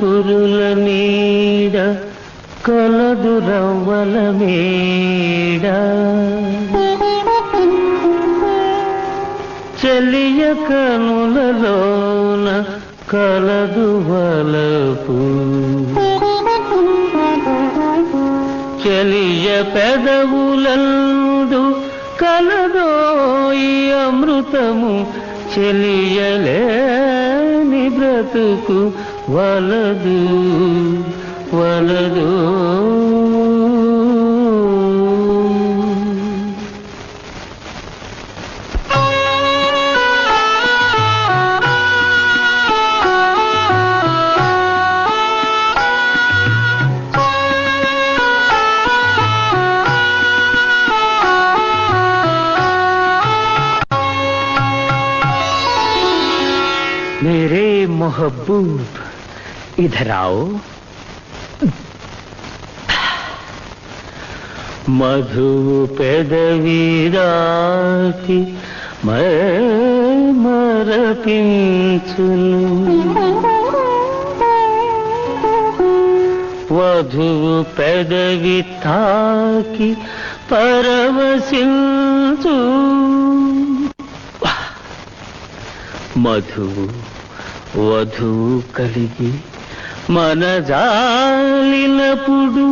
కురుల నీడ కలదు రవ్వల మేడ చెలియ కనులలోన కలదు వలపు. చెలియ పెదవులందు కలదోయి అమృతము చెలియలే బ్రతుకు. వలదు వలదు मेरे मोहब्बूब इधर आओ మధు పెదవిరాకి మరపించును వధువు పెదవి తాకి పరవశించు మధువు వధువు కలిగి మన జాలినప్పుడు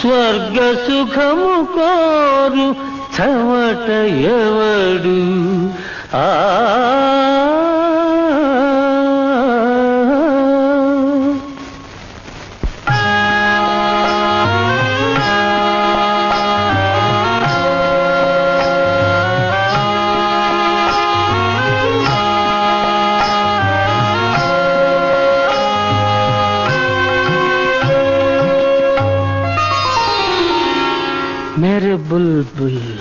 స్వర్గ సుఖము కోరు చవట ఎవడు? ఆ బుల్బుల్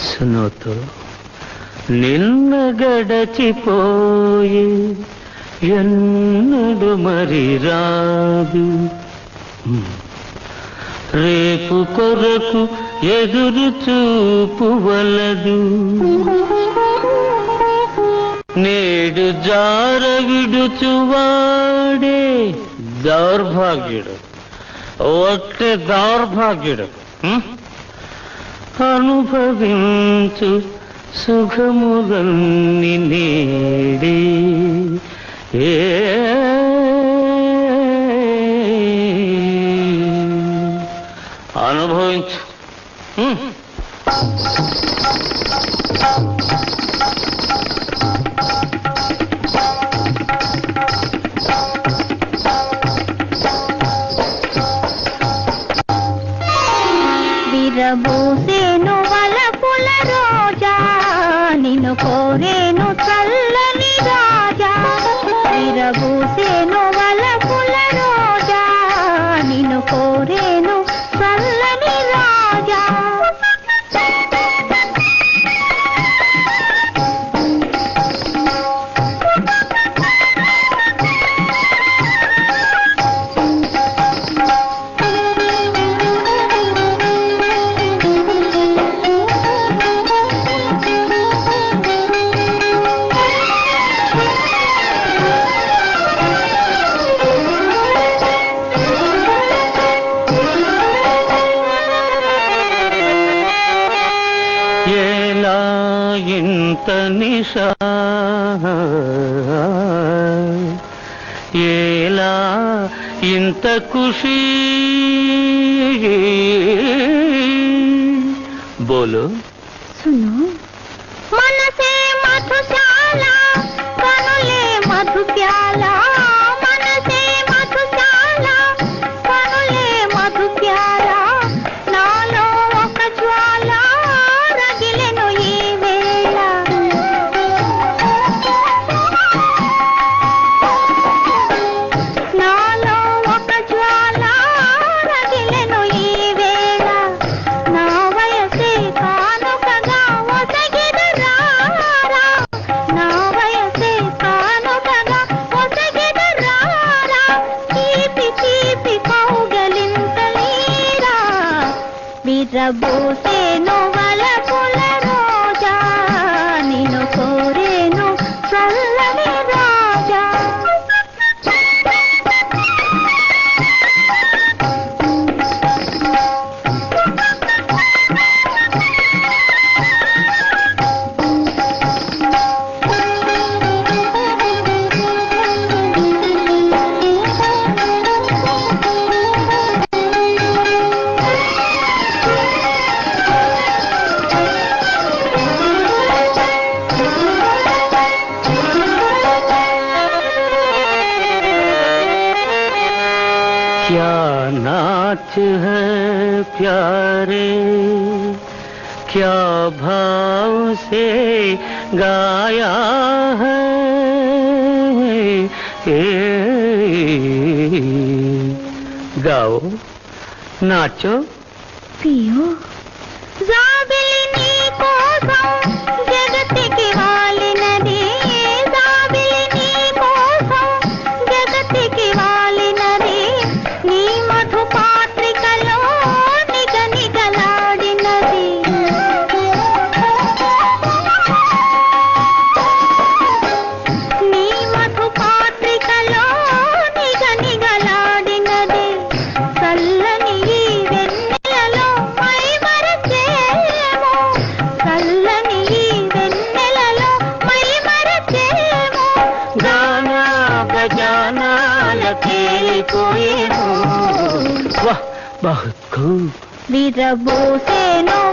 సునోతో నిన్న గడచిపోయి ఎన్నడు మరి రాదు. రేపు కొరకు ఎదురు చూపు వలదు. నేడు జార విడుచువాడే దౌర్భాగ్యుడు. ఒక్క దౌర్భాగ్యుడు. అనుభవించు సుఖములన్ని నేడే. ఏ అనుభవించు. నేను వలపుల రోజా నిన్ను కోరేను చల్లని రాజా. విరబూసేను ఇంత నిషా. ఎలా ఇంత ఖుషి. బోలో. సును. మనసే మధుశాల కనులే మధుప్యాల. हाथ है प्यारे। क्या भाव से गाया है ए, गाओ नाचो। पियो। जाबिलिनी విరబోసేను